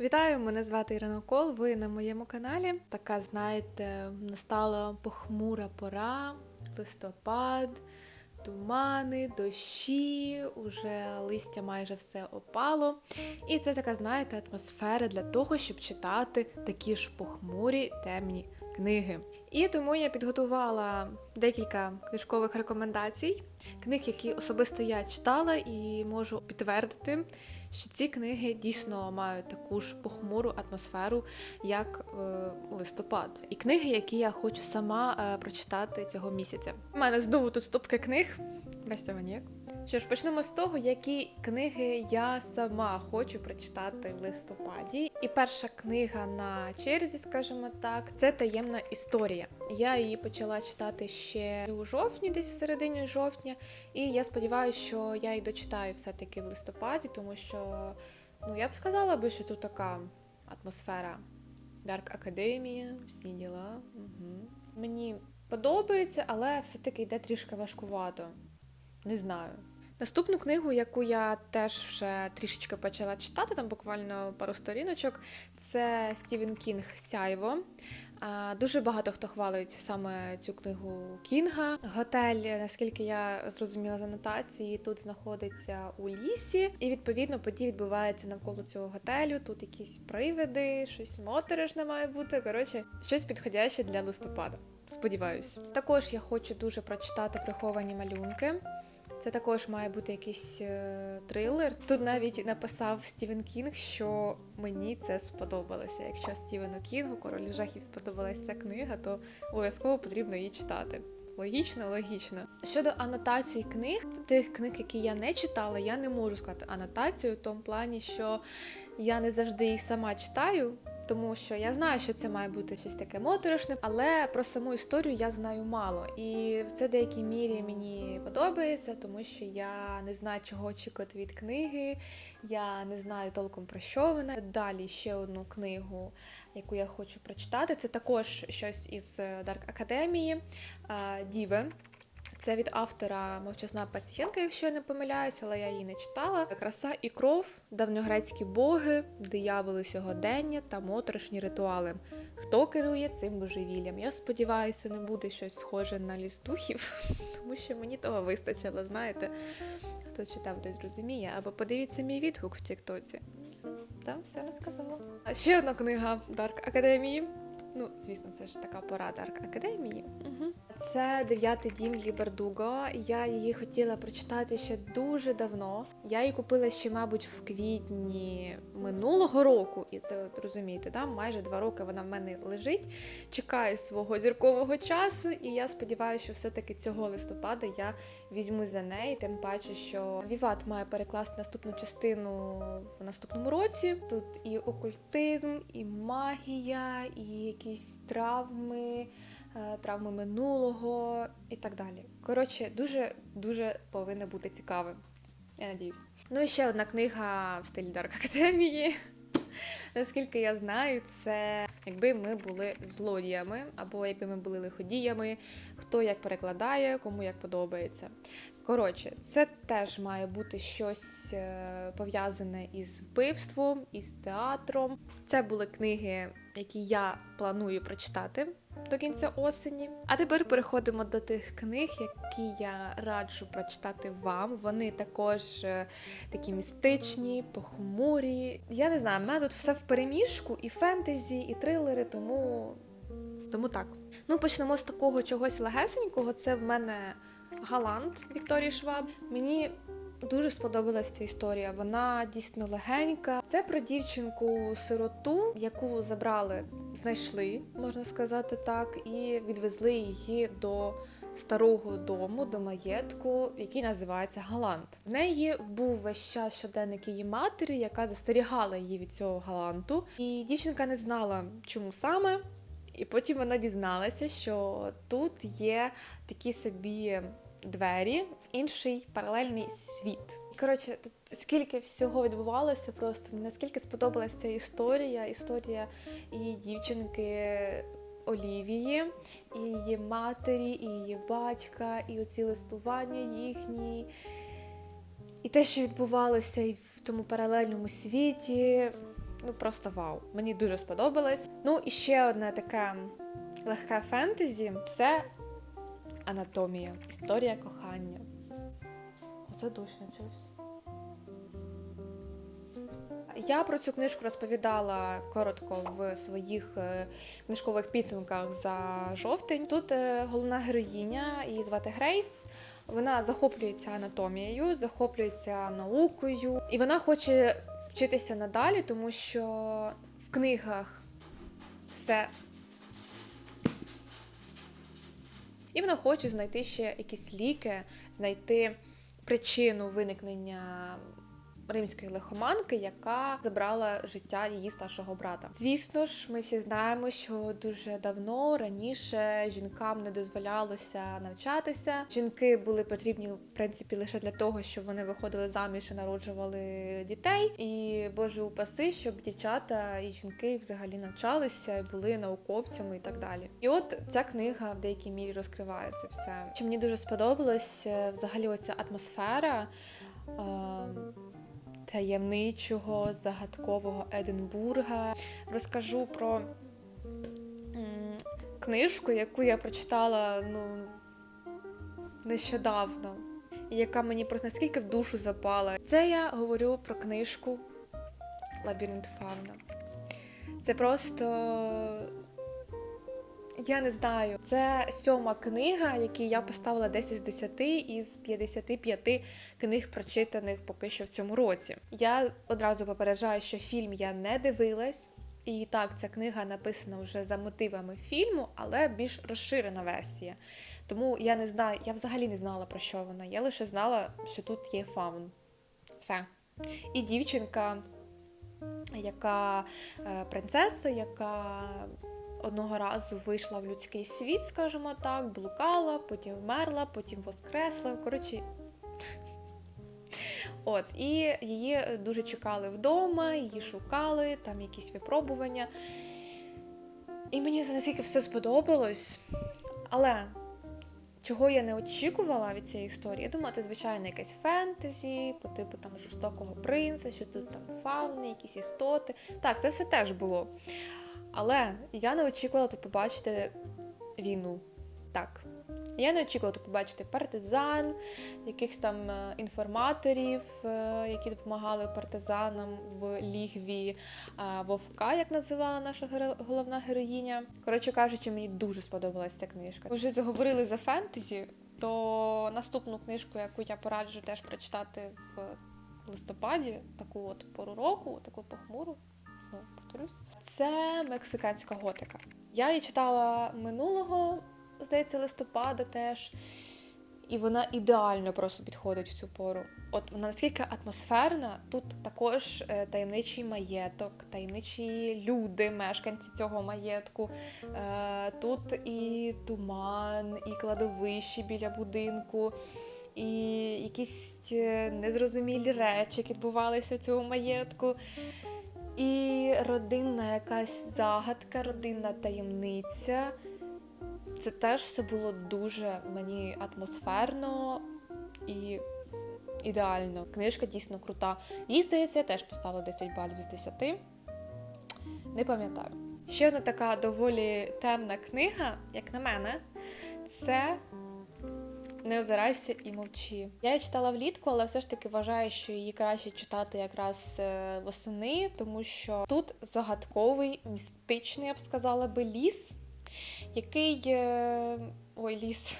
Вітаю, мене звати Ірина Кол. Ви на моєму каналі. Така, знаєте, настала похмура пора, листопад, тумани, дощі, уже листя майже все опало. І це така, знаєте, атмосфера для того, щоб читати такі ж похмурі темні книги. І тому я підготувала декілька книжкових рекомендацій, книг, які особисто я читала, і можу підтвердити, що ці книги дійсно мають таку ж похмуру атмосферу, як е, листопад. І книги, які я хочу сама е, прочитати цього місяця. У мене знову тут стопка книг, без цього ніяк. Що ж, почнемо з того, які книги я сама хочу прочитати в листопаді. І перша книга на черзі, скажімо так, це таємна історія. Я її почала читати ще у жовтні, десь в середині жовтня, і я сподіваюся, що я її дочитаю все-таки в листопаді, тому що ну я б сказала би, що тут така атмосфера Дарк Академія, всі діла. Угу. Мені подобається, але все-таки йде трішки важкувато. Не знаю. Наступну книгу, яку я теж вже трішечки почала читати, там буквально пару сторіночок, це Стівен Кінг Сяйво. Дуже багато хто хвалить саме цю книгу Кінга. Готель, наскільки я зрозуміла з анотації, тут знаходиться у лісі, і відповідно події відбуваються навколо цього готелю. Тут якісь привиди, щось моторошне має бути. Коротше, щось підходяще для листопада. Сподіваюсь. Також я хочу дуже прочитати приховані малюнки. Це також має бути якийсь е, трилер. Тут навіть написав Стівен Кінг, що мені це сподобалося. Якщо Стівену Кінгу, король жахів сподобалася ця книга, то обов'язково потрібно її читати. Логічно, логічно. Щодо анотацій книг, тих книг, які я не читала, я не можу сказати анотацію в тому плані, що я не завжди їх сама читаю. Тому що я знаю, що це має бути щось таке моторошне, але про саму історію я знаю мало. І це в деякій мірі мені подобається, тому що я не знаю, чого очікувати від книги, я не знаю толком про що вона. Далі ще одну книгу, яку я хочу прочитати. Це також щось із Дарк Академії Діви. Це від автора мовчазна пацієнтка, якщо я не помиляюся, але я її не читала. Краса і кров, давньогрецькі боги, дияволи сьогодення та моторошні ритуали. Хто керує цим божевіллям? Я сподіваюся, не буде щось схоже на ліс духів, тому що мені того вистачило, знаєте. Хто читав, той зрозуміє. Або подивіться мій відгук в Тіктоці. Там все розказала. А ще одна книга Дарк Академії. Ну, звісно, це ж така пора Дарк Академії. Угу. Це дев'ятий дім Лібердуго. Я її хотіла прочитати ще дуже давно. Я її купила ще, мабуть, в квітні минулого року, і це от, розумієте, да? майже два роки вона в мене лежить. Чекаю свого зіркового часу, і я сподіваюся, що все-таки цього листопада я візьму за неї. Тим паче, що Віват має перекласти наступну частину в наступному році. Тут і окультизм, і магія, і якісь травми. Травми минулого і так далі. Коротше, дуже-дуже повинно бути цікавим. Я надіюсь. Ну і ще одна книга в стилі Дарк Академії. Наскільки я знаю, це якби ми були злодіями, або якби ми були лиходіями, хто як перекладає, кому як подобається. Коротше, це теж має бути щось е, пов'язане із вбивством, із театром. Це були книги, які я планую прочитати до кінця осені. А тепер переходимо до тих книг, які я раджу прочитати вам. Вони також е, такі містичні, похмурі. Я не знаю, в мене тут все в переміжку, і фентезі, і трилери, тому. Тому так. Ну, почнемо з такого чогось легесенького. Це в мене Галант Вікторії Шваб. Мені Дуже сподобалася ця історія. Вона дійсно легенька. Це про дівчинку-сироту, яку забрали, знайшли, можна сказати так, і відвезли її до старого дому, до маєтку, який називається Галант. В неї був весь час щоденник її матері, яка застерігала її від цього галанту. І дівчинка не знала, чому саме. І потім вона дізналася, що тут є такі собі двері в інший паралельний світ. Коротше, тут скільки всього відбувалося, просто наскільки сподобалася ця історія, історія і дівчинки. Олівії, і її матері, і її батька, і оці листування їхні. І те, що відбувалося і в тому паралельному світі, ну просто вау. Мені дуже сподобалось. Ну і ще одне таке легке фентезі це анатомія, історія кохання. Оце дощ почався. Я про цю книжку розповідала коротко в своїх е, книжкових підсумках за жовтень. Тут е, головна героїня, її звати Грейс. Вона захоплюється анатомією, захоплюється наукою, і вона хоче вчитися надалі, тому що в книгах все. І вона хоче знайти ще якісь ліки, знайти причину виникнення римської лихоманки, яка забрала життя її старшого брата. Звісно ж, ми всі знаємо, що дуже давно раніше жінкам не дозволялося навчатися. Жінки були потрібні в принципі лише для того, щоб вони виходили заміж і народжували дітей. І боже упаси, щоб дівчата і жінки взагалі навчалися, і були науковцями і так далі. І от ця книга в деякій мірі розкриває це все. Що мені дуже сподобалось, е, взагалі, оця атмосфера. е, таємничого, загадкового Единбурга. Розкажу про книжку, яку я прочитала ну, нещодавно, і яка мені просто наскільки в душу запала. Це я говорю про книжку Лабіринт Фавна. Це просто. Я не знаю. Це сьома книга, якій я поставила 10 з 10 із 55 книг, прочитаних поки що в цьому році. Я одразу попереджаю, що фільм я не дивилась. І так, ця книга написана вже за мотивами фільму, але більш розширена версія. Тому я не знаю, я взагалі не знала про що вона. Я лише знала, що тут є фаун. Все. І дівчинка, яка е, принцеса, яка одного разу вийшла в людський світ, скажімо так, блукала, потім вмерла, потім воскресла. Коротше. От, і її дуже чекали вдома, її шукали, там якісь випробування. І мені це настільки все сподобалось. Але чого я не очікувала від цієї історії? Я думала, це звичайно якесь фентезі, по типу там жорстокого принца, що тут там фауни, якісь істоти. Так, це все теж було. Але я не очікувала тут побачити війну. Так. Я не очікувала тут побачити партизан, якихось там е, інформаторів, е, які допомагали партизанам в лігві е, Вовка, як називала наша головна героїня. Коротше кажучи, мені дуже сподобалася ця книжка. Вже заговорили за фентезі, то наступну книжку, яку я пораджу теж прочитати в листопаді, таку от пору року, таку похмуру, знову повторюсь. Це мексиканська готика. Я її читала минулого, здається, листопада теж. І вона ідеально просто підходить в цю пору. От вона наскільки атмосферна, тут також е, таємничий маєток, таємничі люди, мешканці цього маєтку. Е, тут і туман, і кладовище біля будинку, і якісь е, незрозумілі речі, які відбувалися в цьому маєтку. І родинна якась загадка, родинна таємниця. Це теж все було дуже мені атмосферно і ідеально. Книжка дійсно крута. Їй здається, я теж поставила 10 балів з 10. Не пам'ятаю. Ще одна така доволі темна книга, як на мене, це Не озирайся і мовчи. Я читала влітку, але все ж таки вважаю, що її краще читати якраз е, восени, тому що тут загадковий, містичний, я б сказала би, ліс, який. е, Ой, ліс.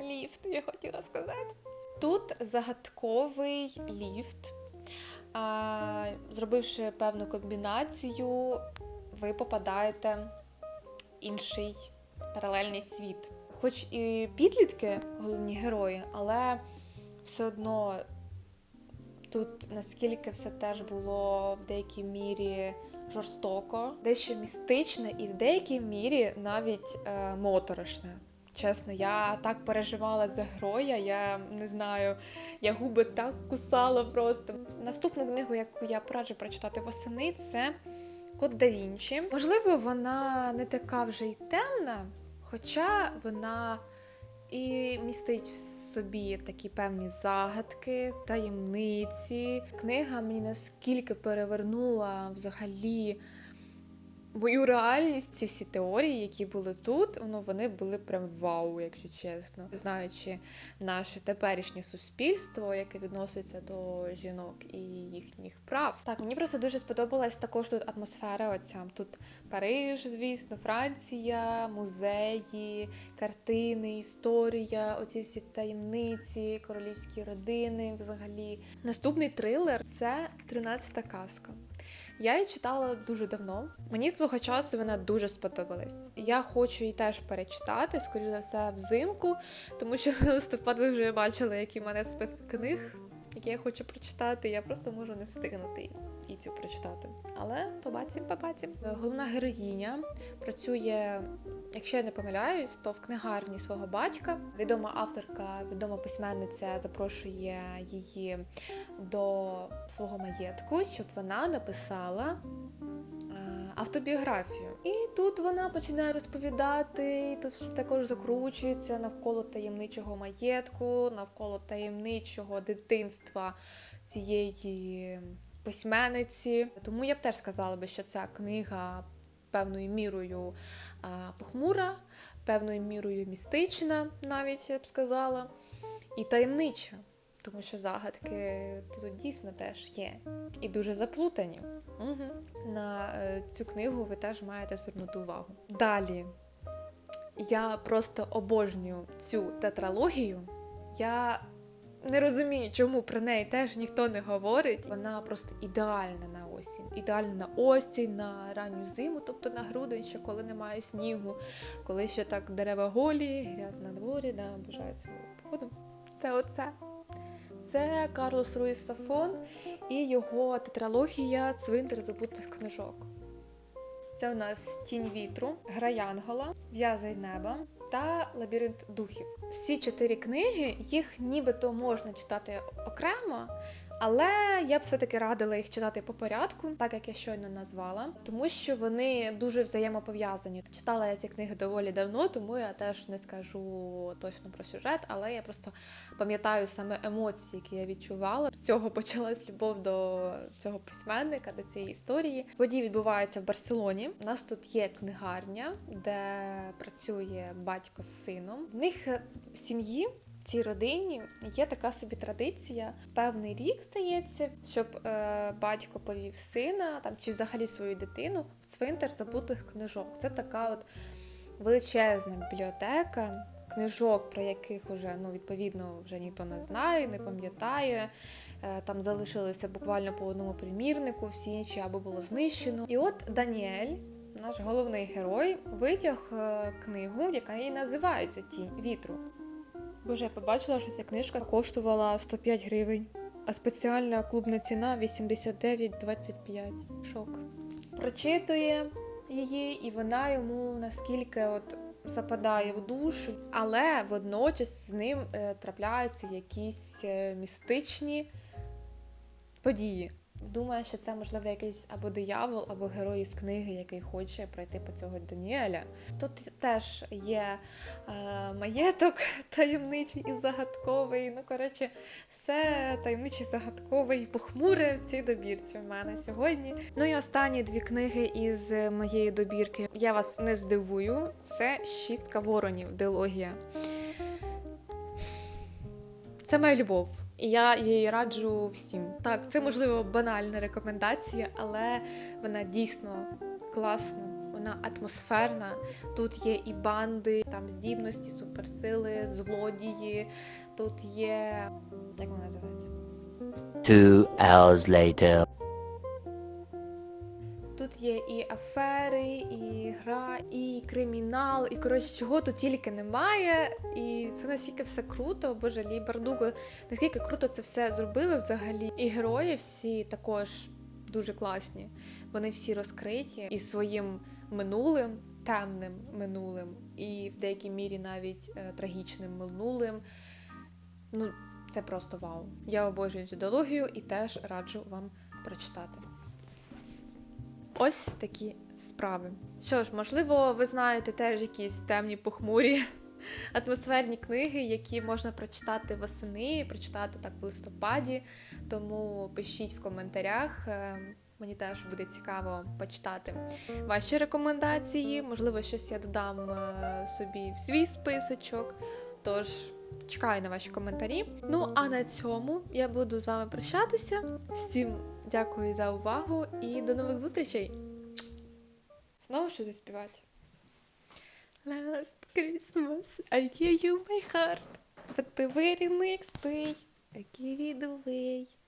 Ліфт, я хотіла сказати. Тут загадковий ліфт. А, зробивши певну комбінацію, ви попадаєте в інший паралельний світ. Хоч і підлітки головні герої, але все одно тут наскільки все теж було в деякій мірі жорстоко, дещо містичне і в деякій мірі навіть е, моторошне. Чесно, я так переживала за героя, я не знаю, я губи так кусала просто. Наступну книгу, яку я пораджу прочитати восени, це Код да Вінчі. Можливо, вона не така вже й темна, хоча вона і містить в собі такі певні загадки, таємниці. Книга мені наскільки перевернула взагалі мою реальність, ці всі теорії, які були тут, ну вони були прям вау, якщо чесно. Знаючи наше теперішнє суспільство, яке відноситься до жінок і їхніх прав. Так, мені просто дуже сподобалась також тут атмосфера. Оця тут Париж, звісно, Франція, музеї, картини, історія, оці всі таємниці, королівські родини. Взагалі, наступний трилер це «13 казка. Я її читала дуже давно. Мені свого часу вона дуже сподобалась. Я хочу її теж перечитати, скоріш за все, взимку, тому що на листопад ви вже бачили, які в мене список книг, які я хочу прочитати. Я просто можу не встигнути і цю прочитати. Але побачимо, побачимо. Головна героїня працює, якщо я не помиляюсь, то в книгарні свого батька. Відома авторка, відома письменниця запрошує її до свого маєтку, щоб вона написала е, автобіографію. І тут вона починає розповідати, і тут все також закручується навколо таємничого маєтку, навколо таємничого дитинства цієї письменниці. Тому я б теж сказала би, що ця книга певною мірою похмура, певною мірою містична, навіть я б сказала, і таємнича. Тому що загадки тут дійсно теж є і дуже заплутані. Угу. На е, цю книгу ви теж маєте звернути увагу. Далі я просто обожнюю цю тетралогію. Я не розумію, чому про неї теж ніхто не говорить. Вона просто ідеальна на осінь. Ідеальна на осінь, на ранню зиму, тобто на грудень, ще коли немає снігу, коли ще так дерева голі, грязно на дворі, да, бажаю цю погоду. Це оце. Це Карлос Руїс Сафон і його тетралогія Цвинтар забутих книжок. Це у нас Тінь вітру, Гра Янгола, В'язай неба та Лабіринт духів. Всі чотири книги, їх нібито можна читати окремо, але я б все-таки радила їх читати по порядку, так як я щойно назвала, тому що вони дуже взаємопов'язані. Читала я ці книги доволі давно, тому я теж не скажу точно про сюжет, але я просто пам'ятаю саме емоції, які я відчувала. З цього почалась любов до цього письменника, до цієї історії. Події відбуваються в Барселоні. У нас тут є книгарня, де працює батько з сином. В них в сім'ї. Цій родині є така собі традиція. Певний рік здається, щоб е, батько повів сина там чи взагалі свою дитину в цвинтар забутих книжок. Це така от величезна бібліотека книжок, про яких вже ну відповідно вже ніхто не знає, не пам'ятає. Е, Там залишилися буквально по одному примірнику, всі інші або було знищено. І от Даніель, наш головний герой, витяг е, книгу, яка і називається Тінь вітру. Боже, я побачила, що ця книжка коштувала 105 гривень, а спеціальна клубна ціна 89,25. Шок. Прочитує її, і вона йому наскільки от западає в душу, але водночас з ним е, трапляються якісь е, містичні події. Думаю, що це можливо якийсь або диявол, або герой з книги, який хоче пройти по цього Даніеля. Тут теж є е, маєток таємничий і загадковий. Ну, коротше, все таємничий, загадковий, похмуре в цій добірці в мене сьогодні. Ну і останні дві книги із моєї добірки. Я вас не здивую. Це шістка воронів, дилогія. Це моя любов. І я її раджу всім. Так, це можливо банальна рекомендація, але вона дійсно класна, вона атмосферна. Тут є і банди, там здібності, суперсили, злодії. Тут є. Як вона називається? Two hours later. Тут є і афери, і гра, і кримінал, і коротше, чого тут тільки немає. І це настільки все круто. Боже, Лі Бардуго, наскільки круто це все зробили взагалі. І герої всі також дуже класні. Вони всі розкриті із своїм минулим, темним минулим, і в деякій мірі навіть е, трагічним минулим. Ну, це просто вау. Я обожнюю цю діалогію і теж раджу вам прочитати. Ось такі справи. Що ж, можливо, ви знаєте теж якісь темні похмурі атмосферні книги, які можна прочитати восени, прочитати так в листопаді. Тому пишіть в коментарях. е, Мені теж буде цікаво почитати ваші рекомендації. Можливо, щось я додам е, собі в свій списочок. Тож чекаю на ваші коментарі. Ну а на цьому я буду з вами прощатися. Всім дякую за увагу і до нових зустрічей. Знову щось заспівати? Last Christmas I gave you my heart, but the very next day I gave it away.